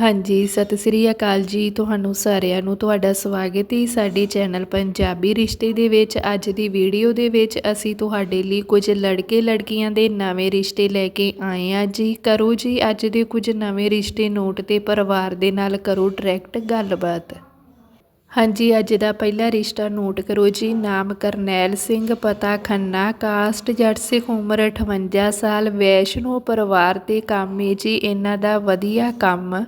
ਹਾਂਜੀ, ਸਤਿ ਸ੍ਰੀ ਅਕਾਲ ਜੀ ਤੁਹਾਨੂੰ ਸਾਰਿਆਂ ਨੂੰ। ਤੁਹਾਡਾ ਸਵਾਗਤ ਹੈ ਸਾਡੇ ਚੈਨਲ ਪੰਜਾਬੀ ਰਿਸ਼ਤੇ ਦੇ ਵਿੱਚ। ਅੱਜ ਦੀ ਵੀਡੀਓ ਦੇ ਵਿੱਚ ਅਸੀਂ ਤੁਹਾਡੇ ਲਈ ਕੁਝ ਲੜਕੇ ਲੜਕੀਆਂ ਦੇ ਨਵੇਂ ਰਿਸ਼ਤੇ ਲੈ ਕੇ ਆਏ ਆ ਜੀ। ਕਰੋ ਜੀ ਅੱਜ ਦੇ ਕੁਝ ਨਵੇਂ ਰਿਸ਼ਤੇ ਨੋਟ ਤੇ ਪਰਿਵਾਰ ਦੇ ਨਾਲ ਕਰੋ ਡਾਇਰੈਕਟ ਗੱਲਬਾਤ। ਹਾਂਜੀ, ਅੱਜ ਦਾ ਪਹਿਲਾ ਰਿਸ਼ਤਾ ਨੋਟ ਕਰੋ ਜੀ। ਨਾਮ ਕਰਨੈਲ ਸਿੰਘ, ਪਤਾ ਖੰਨਾ, ਕਾਸਟ ਜੱਟ ਸਿੱਖ, ਉਮਰ 58 ਸਾਲ, ਵੈਸ਼ਨੋ ਪਰਿਵਾਰ ਤੇ ਕੰਮ ਹੈ ਜੀ। ਇਹਨਾਂ ਦਾ ਵਧੀਆ ਕੰਮ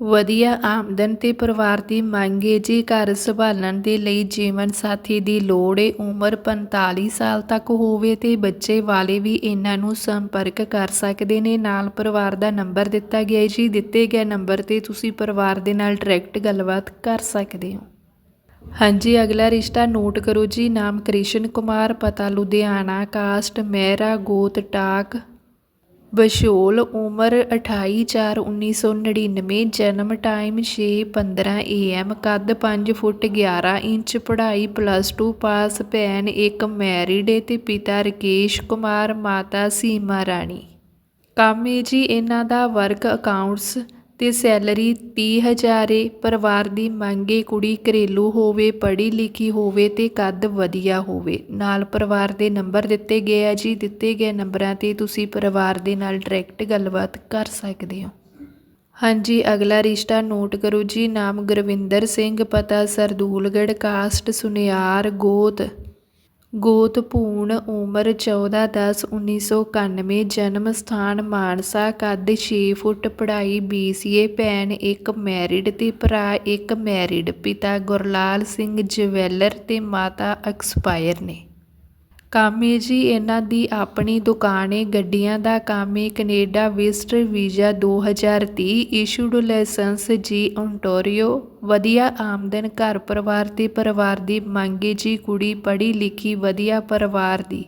ਵਧੀਆ ਆਮਦਨ ਤੇ ਪਰਿਵਾਰ ਦੀ ਮੰਗ ਹੈ ਜੀ ਘਰ ਸੰਭਾਲਣ ਦੇ ਲਈ ਜੀਵਨ ਸਾਥੀ ਦੀ ਲੋੜ ਹੈ ਉਮਰ 45 ਸਾਲ ਤੱਕ ਹੋਵੇ ਤੇ ਬੱਚੇ ਵਾਲੇ ਵੀ ਇਹਨਾਂ ਨੂੰ ਸੰਪਰਕ ਕਰ ਸਕਦੇ ਨੇ। ਨਾਲ ਪਰਿਵਾਰ ਦਾ ਨੰਬਰ ਦਿੱਤਾ ਗਿਆ ਹੈ ਜੀ। ਦਿੱਤੇ ਗਏ ਨੰਬਰ ਤੇ ਤੁਸੀਂ ਪਰਿਵਾਰ ਦੇ ਨਾਲ ਡਾਇਰੈਕਟ ਗੱਲਬਾਤ ਕਰ ਸਕਦੇ ਹੋ। ਹਾਂਜੀ, ਅਗਲਾ ਰਿਸ਼ਤਾ ਨੋਟ ਕਰੋ ਜੀ। ਨਾਮ ਕ੍ਰਿਸ਼ਨ ਕੁਮਾਰ, ਪਤਾ ਲੁਧਿਆਣਾ, ਕਾਸਟ, ਮਹਿਰਾ, ਗੋਤ, ਟਾਕ। ਬਸ਼ੋਲ ਉਮਰ 28/4/1999 ਜਨਮ ਟਾਈਮ 6:15 AM ਕੱਦ ਪੰਜ ਫੁੱਟ 11 ਇੰਚ, ਪੜ੍ਹਾਈ ਪਲੱਸ ਟੂ ਪਾਸ ਭੈਣ ਇੱਕ ਮੈਰਿਡ ਏ ਅਤੇ ਪਿਤਾ ਰਕੇਸ਼ ਕੁਮਾਰ, ਮਾਤਾ ਸੀਮਾ ਰਾਣੀ। ਕੰਮ ਹੈ ਜੀ ਇਹਨਾਂ ਦਾ ਵਰਕ ਅਕਾਊਂਟਸ ਅਤੇ ਸੈਲਰੀ ਤੀਹ ਹਜ਼ਾਰ ਏ। ਪਰਿਵਾਰ ਦੀ ਮੰਗ ਮੰਗੇ ਕੁੜੀ ਘਰੇਲੂ ਹੋਵੇ ਪੜ੍ਹੀ ਲਿਖੀ ਹੋਵੇ ਅਤੇ ਕੱਦ ਵਧੀਆ ਹੋਵੇ। ਨਾਲ ਪਰਿਵਾਰ ਦੇ ਨੰਬਰ ਦਿੱਤੇ ਗਏ ਆ ਜੀ। ਦਿੱਤੇ ਗਏ ਨੰਬਰਾਂ ਤੇ ਤੁਸੀਂ ਪਰਿਵਾਰ ਦੇ ਨਾਲ ਡਾਇਰੈਕਟ ਗੱਲਬਾਤ ਕਰ ਸਕਦੇ ਹੋ। ਹਾਂਜੀ, ਅਗਲਾ ਰਿਸ਼ਤਾ ਨੋਟ ਕਰੋ ਜੀ। ਨਾਮ ਗੁਰਵਿੰਦਰ ਸਿੰਘ, ਪਤਾ ਸਰਦੂਲਗੜ੍ਹ, ਕਾਸਟ ਸੁਨਿਆਰ, ਗੋਤ। ਗੋਤਪੂਰਨ ਉਮਰ ਚੌਦਾਂ ਦਸ ਉੱਨੀ ਸੌ ਇਕਾਨਵੇਂ, ਜਨਮ ਸਥਾਨ ਮਾਨਸਾ, ਕੱਦ ਛੇ ਫੁੱਟ, ਪੜ੍ਹਾਈ ਬੀ ਸੀ ਏ ਭੈਣ ਇੱਕ ਮੈਰਿਡ ਅਤੇ ਭਰਾ ਇੱਕ ਮੈਰਿਡ, ਪਿਤਾ ਗੁਰਲਾਲ ਸਿੰਘ ਜਵੈਲਰ ਅਤੇ ਮਾਤਾ ਐਕਸਪਾਇਰ ਨੇ। ਕੰਮ ਹੈ ਜੀ, ਇਹਨਾਂ ਦੀ ਆਪਣੀ ਦੁਕਾਨ ਹੈ ਗੱਡੀਆਂ ਦਾ ਕੰਮ ਹੈ Canada visitor visa 2030 issued license ਜੀ ਓਨਟਾਰੀਓ ਵਧੀਆ ਆਮਦਨ, ਘਰ ਪਰਿਵਾਰ ਤੇ ਪਰਿਵਾਰ ਦੀ ਮੰਗੇ ਜੀ। ਕੁੜੀ ਪੜ੍ਹੀ ਲਿਖੀ, ਵਧੀਆ ਪਰਿਵਾਰ ਦੀ।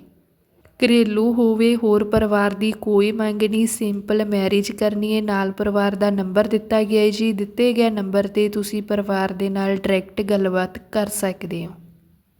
ਘਰੇਲੂ ਹੋਵੇ, ਹੋਰ ਪਰਿਵਾਰ ਦੀ ਕੋਈ ਮੰਗ ਨਹੀਂ। ਸਿੰਪਲ ਮੈਰਿਜ ਕਰਨੀ ਹੈ ਨਾਲ ਪਰਿਵਾਰ ਦਾ ਨੰਬਰ ਦਿੱਤਾ ਗਿਆ ਹੈ ਜੀ। ਦਿੱਤੇ ਗਏ ਨੰਬਰ ਤੇ ਤੁਸੀਂ ਪਰਿਵਾਰ ਦੇ ਨਾਲ ਡਾਇਰੈਕਟ ਗੱਲਬਾਤ ਕਰ ਸਕਦੇ ਹੋ।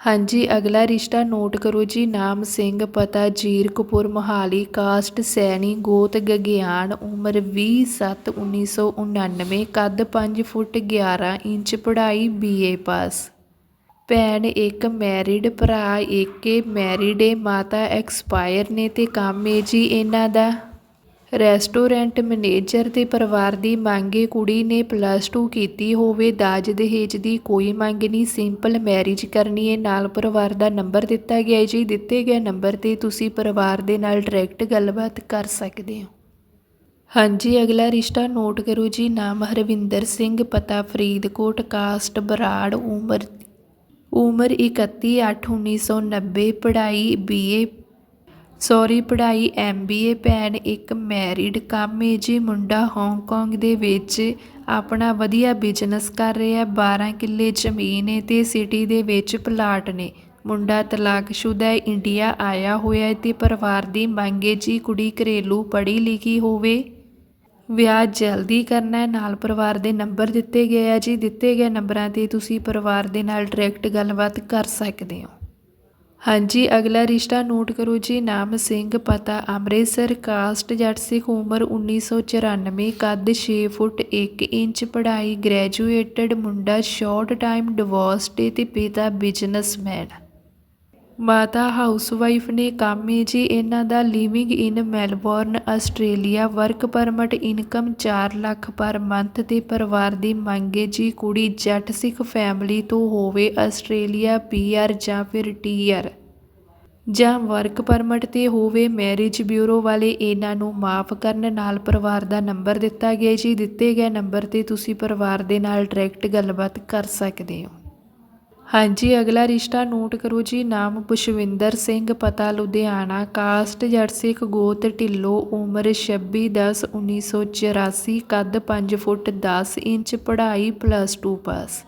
ਹਾਂਜੀ, ਅਗਲਾ ਰਿਸ਼ਤਾ ਨੋਟ ਕਰੋ ਜੀ। ਨਾਮ ਸਿੰਘ, ਪਤਾ ਜੀਰਕਪੁਰ ਮੋਹਾਲੀ, ਕਾਸਟ, ਸੈਣੀ, ਗੋਤ, ਗਗਿਆਨ, ਉਮਰ 20/7/1999 ਕੱਦ 5 ਫੁੱਟ 11 ਇੰਚ, ਪੜ੍ਹਾਈ ਬੀਏ ਪਾਸ। ਭੈਣ ਇੱਕ ਮੈਰਿਡ, ਭਰਾ ਏਕੇ ਮੈਰਿਡ ਏ ਮਾਤਾ ਐਕਸਪਾਇਰ ਨੇ ਤੇ ਕੰਮ ਏ ਜੀ ਇਹਨਾਂ ਦਾ। ਰੈਸਟੋਰੈਂਟ ਮੈਨੇਜਰ ਤੇ ਪਰਿਵਾਰ ਦੀ ਮੰਗ ਏ ਕੁੜੀ ਨੇ ਪਲੱਸ 2 ਕੀਤੀ ਹੋਵੇ, ਦਾਜ ਦਹੇਜ ਦੀ ਕੋਈ ਮੰਗ ਨਹੀਂ। ਸਿੰਪਲ ਮੈਰਿਜ ਕਰਨੀ ਏ ਨਾਲ ਪਰਿਵਾਰ ਦਾ ਨੰਬਰ ਦਿੱਤਾ ਗਿਆ ਹੈ ਜੀ। ਦਿੱਤੇ ਗਏ ਨੰਬਰ ਤੇ ਤੁਸੀਂ ਪਰਿਵਾਰ ਦੇ ਨਾਲ ਡਾਇਰੈਕਟ ਗੱਲਬਾਤ ਕਰ ਸਕਦੇ ਹੋ। ਹਾਂਜੀ, ਅਗਲਾ ਰਿਸ਼ਤਾ ਨੋਟ ਕਰੋ ਜੀ। ਨਾਮ ਹਰਵਿੰਦਰ ਸਿੰਘ, ਪਤਾ ਫਰੀਦਕੋਟ ਕਾਸਟ ਬਰਾੜ, ਉਮਰ ਉਮਰ 31/8/1990 ਪੜ੍ਹਾਈ ਬੀਏ ਸੌਰੀ, ਪੜ੍ਹਾਈ ਐਮਬੀਏ ਭੈਣ ਇੱਕ ਮੈਰਿਡ ਕੰਮ ਹੈ ਜੀ ਮੁੰਡਾ ਹਾਂਗਕਾਂਗ ਦੇ ਵਿੱਚ ਆਪਣਾ ਵਧੀਆ ਬਿਜ਼ਨਸ ਕਰ ਰਿਹਾ 12 ਕਿੱਲੇ ਜ਼ਮੀਨ ਹੈ ਤੇ ਸਿਟੀ ਦੇ ਵਿੱਚ ਪਲਾਟ ਨੇ। ਮੁੰਡਾ ਤਲਾਕਸ਼ੁਦਾ ਹੈ ਇੰਡੀਆ ਆਇਆ ਹੋਇਆ ਹੈ ਤੇ ਪਰਿਵਾਰ ਦੀ ਮੰਗ ਹੈ ਜੀ ਕੁੜੀ ਘਰੇਲੂ ਪੜ੍ਹੀ ਲਿਖੀ ਹੋਵੇ। ਵਿਆਹ ਜਲਦੀ ਕਰਨਾ ਹੈ ਨਾਲ ਪਰਿਵਾਰ ਦੇ ਨੰਬਰ ਦਿੱਤੇ ਗਏ ਆ ਜੀ। ਦਿੱਤੇ ਗਏ ਨੰਬਰਾਂ ਤੇ ਤੁਸੀਂ ਪਰਿਵਾਰ ਦੇ ਨਾਲ ਡਾਇਰੈਕਟ ਗੱਲਬਾਤ ਕਰ ਸਕਦੇ ਹੋ। ਹਾਂਜੀ, ਅਗਲਾ ਰਿਸ਼ਤਾ ਨੋਟ ਕਰੋ ਜੀ। ਨਾਮ ਸਿੰਘ, ਪਤਾ ਅੰਮ੍ਰਿਤਸਰ, ਕਾਸਟ ਜੱਟ ਸਿੱਖ, ਉਮਰ 1994 ਕੱਦ 6 ਫੁੱਟ 1 ਇੰਚ, ਪੜ੍ਹਾਈ ਗ੍ਰੈਜੂਏਟਡ ਮੁੰਡਾ ਸ਼ਾਰਟ ਟਾਈਮ ਡਿਵੋਰਸਡ ਤੇ ਪਿਤਾ ਬਿਜ਼ਨਸਮੈਨ ਮਾਤਾ ਹਾਊਸਵਾਈਫ ਨੇ ਕੰਮ ਹੈ ਜੀ ਇਹਨਾਂ ਦਾ living in Melbourne, Australia, work permit income 4 lakh per month ਤੇ ਪਰਿਵਾਰ ਦੀ ਮੰਗ ਹੈ ਜੀ ਕੁੜੀ ਜੱਟ ਸਿੱਖ ਫੈਮਿਲੀ ਤੋਂ ਹੋਵੇ ਆਸਟ੍ਰੇਲੀਆ ਪੀਆਰ ਜਾਂ ਫਿਰ ਟੀਆਰ ਜਾਂ ਵਰਕ ਪਰਮਿਟ ਤੇ ਹੋਵੇ ਮੈਰਿਜ ਬਿਊਰੋ ਵਾਲੇ ਇਹਨਾਂ ਨੂੰ ਮਾਫ ਕਰਨ ਨਾਲ ਪਰਿਵਾਰ ਦਾ ਨੰਬਰ ਦਿੱਤਾ ਗਿਆ ਜੀ। ਦਿੱਤੇ ਗਏ ਨੰਬਰ ਤੇ ਤੁਸੀਂ ਪਰਿਵਾਰ ਦੇ ਨਾਲ ਡਾਇਰੈਕਟ ਗੱਲਬਾਤ ਕਰ ਸਕਦੇ ਹੋ। ਹਾਂਜੀ, ਅਗਲਾ ਰਿਸ਼ਤਾ ਨੋਟ ਕਰੋ ਜੀ। ਨਾਮ ਪੁਸ਼ਵਿੰਦਰ ਸਿੰਘ, ਪਤਾ ਲੁਧਿਆਣਾ। ਕਾਸਟ ਜਰਸਿਕ ਗੋਤ ਢਿੱਲੋ, ਉਮਰ 26/10/1984 ਕੱਦ 5 ਫੁੱਟ 10 ਇੰਚ, ਪੜ੍ਹਾਈ ਪਲੱਸ 2 ਪਾਸ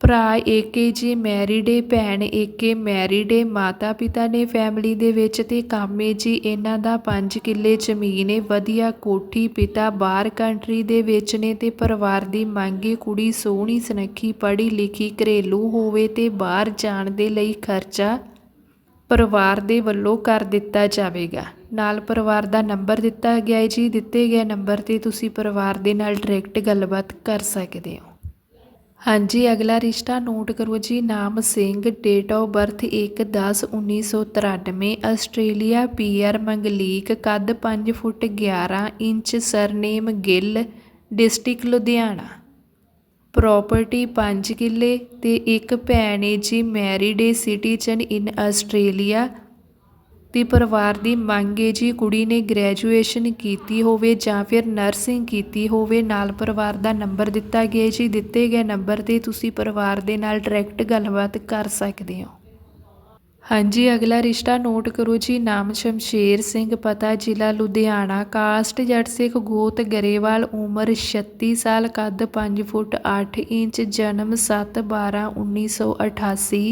ਭਰਾ ਏਕੇ ਜੀ ਮੈਰਿਡ ਏ ਭੈਣ ਏਕੇ ਮੈਰਿਡ ਏ ਮਾਤਾ ਪਿਤਾ ਨੇ ਫੈਮਿਲੀ ਦੇ ਵਿੱਚ ਤੇ ਕਾਮੇ ਜੀ ਇਹਨਾਂ ਦਾ 5 ਕਿੱਲੇ ਜ਼ਮੀਨ ਏ, ਵਧੀਆ ਕੋਠੀ ਪਿਤਾ ਬਾਹਰ ਕੰਟਰੀ ਦੇ ਵਿੱਚ ਨੇ ਤੇ ਪਰਿਵਾਰ ਦੀ ਮੰਗੇ ਕੁੜੀ ਸੋਹਣੀ, ਸੁਨੱਖੀ, ਪੜ੍ਹੀ ਲਿਖੀ, ਘਰੇਲੂ ਹੋਵੇ ਤੇ ਬਾਹਰ ਜਾਣ ਦੇ ਲਈ ਖਰਚਾ ਪਰਿਵਾਰ ਦੇ ਵੱਲੋਂ ਕਰ ਦਿੱਤਾ ਜਾਵੇਗਾ। ਨਾਲ ਪਰਿਵਾਰ ਦਾ ਨੰਬਰ ਦਿੱਤਾ ਗਿਆ ਹੈ ਜੀ, ਦਿੱਤੇ ਗਏ ਨੰਬਰ ਤੇ ਤੁਸੀਂ ਪਰਿਵਾਰ ਦੇ ਨਾਲ ਡਾਇਰੈਕਟ ਗੱਲਬਾਤ ਕਰ ਸਕਦੇ ਹੋ। ਹਾਂਜੀ, ਅਗਲਾ ਰਿਸ਼ਤਾ ਨੋਟ ਕਰੋ ਜੀ। ਨਾਮ Singh date of birth 1/10/1993 Australia PR ਮੰਗਲੀਕ, ਕੱਦ 5 foot 11 inch, surname Gill, district Ludhiana. Property 5 ਕਿੱਲੇ ਤੇ ਇੱਕ ਭੈਣ ਏ ਜੀ ਮੈਰਿਡ ਏ, ਸਿਟੀਜ਼ਨ ਇਨ ਆਸਟ੍ਰੇਲੀਆ। ਤੇ ਪਰਿਵਾਰ ਦੀ ਮੰਗ ਹੈ ਜੀ, ਕੁੜੀ ਨੇ ਗ੍ਰੈਜੂਏਸ਼ਨ ਕੀਤੀ ਹੋਵੇ ਜਾਂ ਫਿਰ ਨਰਸਿੰਗ ਕੀਤੀ ਹੋਵੇ, ਨਾਲ ਪਰਿਵਾਰ ਦਾ ਨੰਬਰ ਦਿੱਤਾ ਗਿਆ ਜੀ, ਦਿੱਤੇ ਗਏ ਨੰਬਰ ਤੇ ਤੁਸੀਂ ਪਰਿਵਾਰ ਦੇ ਨਾਲ ਡਾਇਰੈਕਟ ਗੱਲਬਾਤ ਕਰ ਸਕਦੇ ਹੋ। ਹਾਂਜੀ, ਅਗਲਾ ਰਿਸ਼ਤਾ ਨੋਟ ਕਰੋ ਜੀ, ਨਾਮ ਸ਼ਮਸ਼ੇਰ ਸਿੰਘ, ਪਤਾ ਜ਼ਿਲ੍ਹਾ ਲੁਧਿਆਣਾ, ਕਾਸਟ ਜੱਟ ਸਿੱਖ ਗੋਤ ਗਰੇਵਾਲ, ਉਮਰ 36 ਸਾਲ, ਕੱਦ 5 ਫੁੱਟ 8 ਇੰਚ, ਜਨਮ 7 12 1988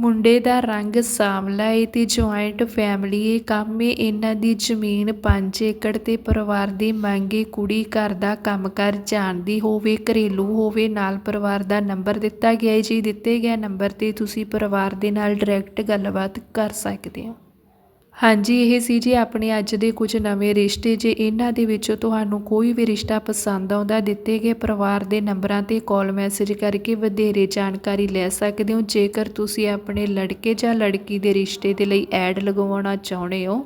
ਮੁੰਡੇ ਦਾ ਰੰਗ ਸਾਂਵਲਾ ਏ ਤੇ ਜੁਆਇੰਟ ਫੈਮਿਲੀ ਏ ਕੰਮ ਏ ਇਹਨਾਂ ਦੀ ਜ਼ਮੀਨ 5 ਏਕੜ ਤੇ ਪਰਿਵਾਰ ਦੀ ਮੰਗ ਏ ਕੁੜੀ ਘਰ ਦਾ ਕੰਮਕਾਰ ਜਾਣਦੀ ਹੋਵੇ, ਘਰੇਲੂ ਹੋਵੇ, ਨਾਲ ਪਰਿਵਾਰ ਦਾ ਨੰਬਰ ਦਿੱਤਾ ਗਿਆ ਏ ਜੀ, ਦਿੱਤੇ ਗਏ ਨੰਬਰ ਤੇ ਤੁਸੀਂ ਪਰਿਵਾਰ ਦੇ ਨਾਲ ਡਾਇਰੈਕਟ ਗੱਲਬਾਤ ਕਰ ਸਕਦੇ ਹੋ। ਹਾਂਜੀ, ਇਹ ਸੀ ਜੀ ਆਪਣੇ ਅੱਜ ਦੇ ਕੁਝ ਨਵੇਂ ਰਿਸ਼ਤੇ। ਜੇ ਇਹਨਾਂ ਦੇ ਵਿੱਚੋਂ ਤੁਹਾਨੂੰ ਕੋਈ ਵੀ ਰਿਸ਼ਤਾ ਪਸੰਦ ਆਉਂਦਾ, ਦਿੱਤੇ ਗਏ ਪਰਿਵਾਰ ਦੇ ਨੰਬਰਾਂ ਤੇ ਕਾਲ ਮੈਸੇਜ ਕਰਕੇ ਵਧੇਰੇ ਜਾਣਕਾਰੀ ਲੈ ਸਕਦੇ ਹੋ। ਜੇਕਰ ਤੁਸੀਂ ਆਪਣੇ ਲੜਕੇ ਜਾਂ ਲੜਕੀ ਦੇ ਰਿਸ਼ਤੇ ਦੇ ਲਈ ਐਡ ਲਗਵਾਉਣਾ ਚਾਹੁੰਦੇ ਹੋ,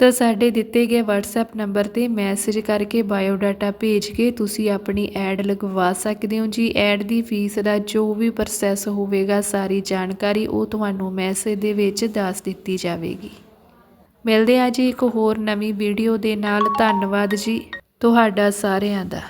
ਤਾਂ ਸਾਡੇ ਦਿੱਤੇ ਗਏ WhatsApp ਨੰਬਰ ਤੇ ਮੈਸੇਜ ਕਰਕੇ ਬਾਇਓਡਾਟਾ ਭੇਜ ਕੇ ਤੁਸੀਂ ਆਪਣੀ ਐਡ ਲਗਵਾ ਸਕਦੇ ਹੋ। ਜੀ, ਐਡ ਦੀ ਫੀਸ ਦਾ ਜੋ ਵੀ ਪ੍ਰੋਸੈਸ ਹੋਵੇਗਾ, ਸਾਰੀ ਜਾਣਕਾਰੀ ਉਹ ਤੁਹਾਨੂੰ ਮੈਸੇਜ ਦੇ ਵਿੱਚ ਦੱਸ ਦਿੱਤੀ ਜਾਵੇਗੀ। ਮਿਲਦੇ ਹਾਂ ਜੀ ਇੱਕ ਹੋਰ ਨਵੀਂ ਵੀਡੀਓ ਦੇ ਨਾਲ। ਧੰਨਵਾਦ ਜੀ ਤੁਹਾਡਾ ਸਾਰਿਆਂ ਦਾ।